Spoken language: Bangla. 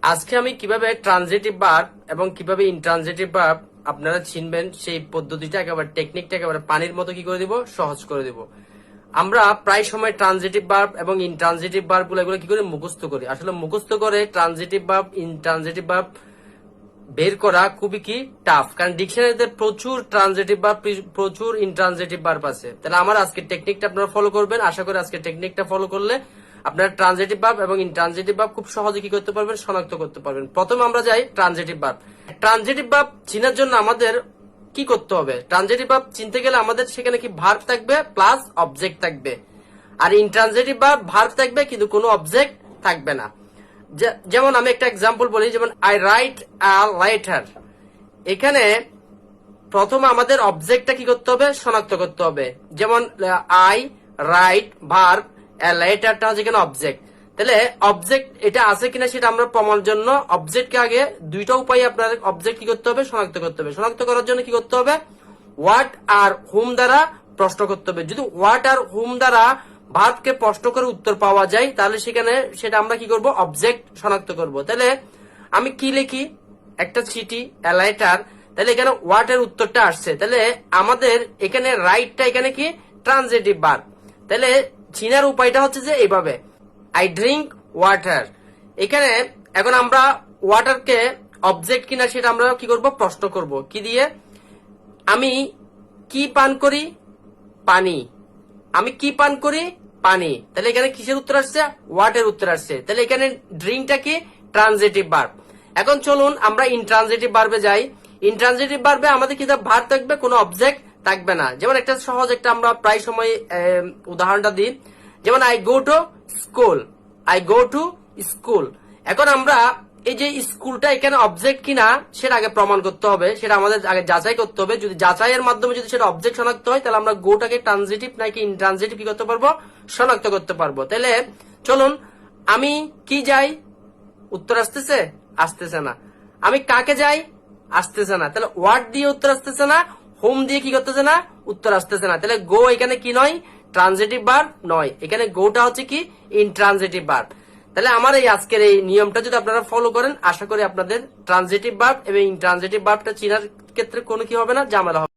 আজকে আমি কীভাবে ট্রানজিটিভ ভার্ব এবং কীভাবে ইনট্রানজিটিভ ভার্ব আপনারা চিনবেন সেই পদ্ধতিটা একেবারে টেকনিকটা একেবারে পানির মতো কি করে দিব? সহজ করে দিব। আমরা প্রায় সময় ট্রানজিটিভ ভার্ব এবং ইনট্রানজিটিভ ভার্বগুলো এগুলো কি করে মুখস্থ করি? আসলে মুখস্থ করে ট্রানজিটিভ ভার্ব ইনট্রানজিটিভ ভার্ব বের করা খুবই কি টাফ কারণ ডিকশনারিতে প্রচুর ট্রানজিটিভ ভার্ব প্রচুর ইনট্রানজিটিভ ভার্ব আছে। তাহলে আমার আজকে টেকনিকটা আপনারা ফলো করবেন। আশা করি আজকে টেকনিকটা ফলো করলে আপনারা ট্রানজেটিভ ভার্ব এবং ইনট্রানজিটিভ ভার্ব খুব সহজে কি করতে পারবেন? শনাক্ত করতে পারবেন। প্রথম আমরা যাই ট্রানজেটিভ ভার্ব ট্রানজেটিভ ভার্ব চিনার জন্য আমাদের কি করতে হবে? ট্রানজেটিভ ভার্ব চিনতে গেলে আমাদের সেখানে কি ভার্ব থাকবে প্লাস অবজেক্ট থাকবে। আর ইনট্রানজিটিভ ভার্ব ভার্ব থাকবে কিন্তু কোনো অবজেক্ট থাকবে না। যেমন আমি একটা এক্সাম্পল বলি, যেমন আই রাইট আ লাইটার এখানে প্রথম আমাদের অবজেক্টটা কি করতে হবে? শনাক্ত করতে হবে। যেমন আই রাইট ভার্ব লেটারটা হচ্ছে এখানে অবজেক্ট তাহলে অবজেক্ট এটা আছে কিনা সেটা আমরা প্রমাণের জন্য অবজেক্টকে আগে দুইটা উপায়ে আপনার অবজেক্ট কি করতে হবে? শনাক্ত করতে হবে। শনাক্ত করার জন্য কি করতে হবে? হোয়াট আর হুম দ্বারা প্রশ্ন করতে হবে। যদি হোয়াট আর হুম দ্বারা ভার্বকে প্রশ্ন করে উত্তর পাওয়া যায়, তাহলে সেখানে সেটা আমরা কি করব? অবজেক্ট শনাক্ত করব। তাহলে আমি কি লিখি? একটা চিঠি লেটার তাহলে এখানে হোয়াট এর উত্তরটা আসছে। তাহলে আমাদের এখানে রাইটটা এখানে কি? ট্রানজিটিভ বার তাহলে চিনার উপায়টা হচ্ছে যে এইভাবে। আই ড্রিঙ্ক ওয়াটার এখানে এখন আমরা ওয়াটারকে অবজেক্ট কিনা সেটা আমরা কি করব? প্রশ্ন করব। কি দিয়ে? আমি কি পান করি? পানি। আমি কি পান করি? পানি। তাহলে এখানে কিসের উত্তর আসছে? ওয়াটের উত্তর আসছে। তাহলে এখানে ড্রিঙ্কটা কি? ট্রানজিটিভ ভার্ব এখন চলুন আমরা ইনট্রানজিটিভ ভার্বে যাই। ইনট্রানজিটিভ ভার্বে আমাদের কি ভার্ব থাকবে? কোনো অবজেক্ট থাকবে না। যেমন একটা সহজ একটা আমরা প্রায় সময় উদাহরণটা দিই। যেমন I go to school I go to school এখন আমরা এই যে স্কুলটা এখানে অবজেক্ট কিনা, সেটা আগে প্রমাণ করতে হবে। সেটা আমাদের আগে যাচাই করতে হবে। যদি যাচাইয়ের মাধ্যমে যদি সেটা অবজেক্ট শনাক্ত হয়, তাহলে আমরা গোটাকে ট্রানজিটিভ নাকি ইনট্রানজিটিভ কি করতে পারব? শনাক্ত করতে পারব। তাহলে চলুন, আমি কি যাই? উত্তর আসতেছে? আসতেছে না। আমি কাকে যাই? আসতেছে না। তাহলে ওয়ার্ড দিয়ে উত্তর আসতেছে না? হোম দিয়ে কি করতেছে না? উত্তর আসতেছে না। তাহলে গো এখানে কি নয়? ট্রানজেটিভ বার নয়। এখানে গোটা হচ্ছে কি? ইনট্রানজিটিভ বার তাহলে আমার এই আজকের এই নিয়মটা যদি আপনারা ফলো করেন, আশা করি আপনাদের ট্রানজেটিভ বার্ব এবং ইনট্রানজিটিভ বার্বটা চিনার ক্ষেত্রে কোনো কি হবে না? ঝামেলা হবে।